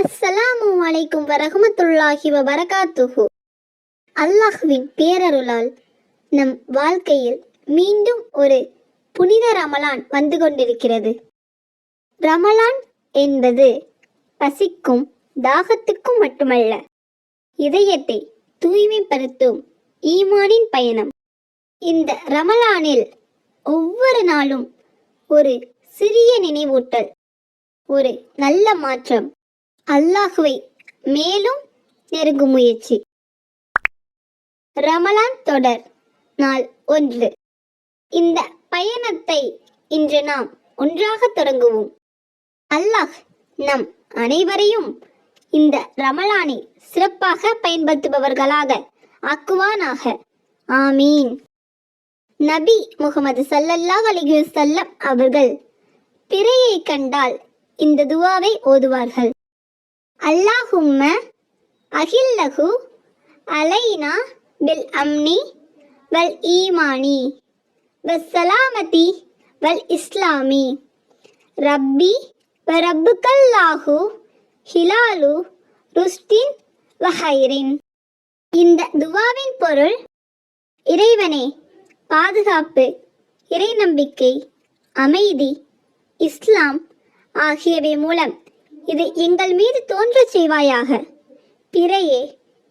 அஸ்ஸலாமு அலைக்கும் வரகமத்துல்லாஹி வரகாத்துஹு அல்லாஹ்வின் பேரருளால் நம் வாழ்க்கையில் மீண்டும் ஒரு புனித ரமலான் வந்து கொண்டிருக்கிறது. ரமலான் என்பது பசிக்கும் தாகத்துக்கும் மட்டுமல்ல இதயத்தை தூய்மைப்படுத்தும் ஈமானின் பயணம். இந்த ரமலானில் ஒவ்வொரு நாளும் ஒரு சிறிய நினைவூட்டல் ஒரு நல்ல மாற்றம் அல்லாஹுவை மேலும் நெருங்கும் முயற்சி. ரமலான் தொடர் நாள் ஒன்று. இந்த பயணத்தை இன்று நாம் ஒன்றாக தொடங்குவோம். அல்லாஹ் நம் அனைவரையும் இந்த ரமலானை சிறப்பாக பயன்படுத்துபவர்களாக ஆக்குவானாக. ஆமீன். நபி முகமது சல்லல்லாஹ் அலைஹி அவர்கள் பிறையை கண்டால் இந்த துவாவை ஓதுவார்கள். அல்லாஹும்ம அகில்லஹு அலைனா பில் அம்னி வல் ஈமானி வசலாமதி வல் இஸ்லாமி. ரப்பி வ ரப்புக்கல்லாஹு ஹிலாலு ருஸ்டின் வஹைரின் இந்த துவாவின் பொருள் இறைவனே பாதுகாப்பு இறை நம்பிக்கை அமைதி இஸ்லாம் ஆகியவை மூலம் இது எங்கள் மீது தோன்றச் செய்வாயாக. பிறையே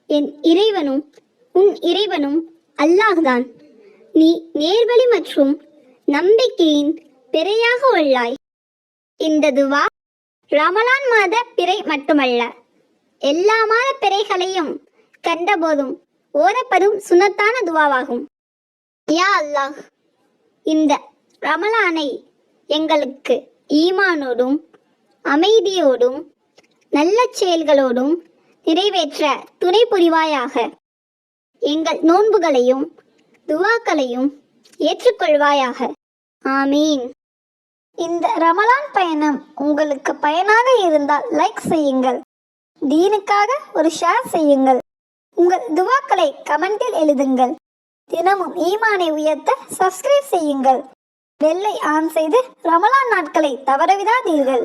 என் இறைவனும் உன் இறைவனும் அல்லாஹ்தான். நீ நேர்வழி மற்றும் நம்பிக்கையின் பிறையாக உள்ளாய். இந்த துவா ரமலான் மாத பிறை மட்டுமல்ல எல்லா மாத பிறைகளையும் கண்டபோதும் ஓரப்படும் சுனத்தான துவாவாகும். யா அல்லாஹ் இந்த ரமலானை எங்களுக்கு ஈமானோடும் அமைதியோடும் நல்ல செயல்களோடும் நிறைவேற்ற துணை புரிவாயாக. எங்கள் நோன்புகளையும் துவாக்களையும் ஏற்றுக்கொள்வாயாக. ஆமீன். இந்த ரமலான் பயணம் உங்களுக்கு பயனாக இருந்தால் லைக் செய்யுங்கள். தீனுக்காக ஒரு ஷேர் செய்யுங்கள். உங்கள் துவாக்களை கமெண்டில் எழுதுங்கள். தினமும் ஈமானை உயர்த்த சப்ஸ்கிரைப் செய்யுங்கள். பெல்லை ஆன் செய்து ரமலான் நாட்களை தவறவிடாதீர்கள்.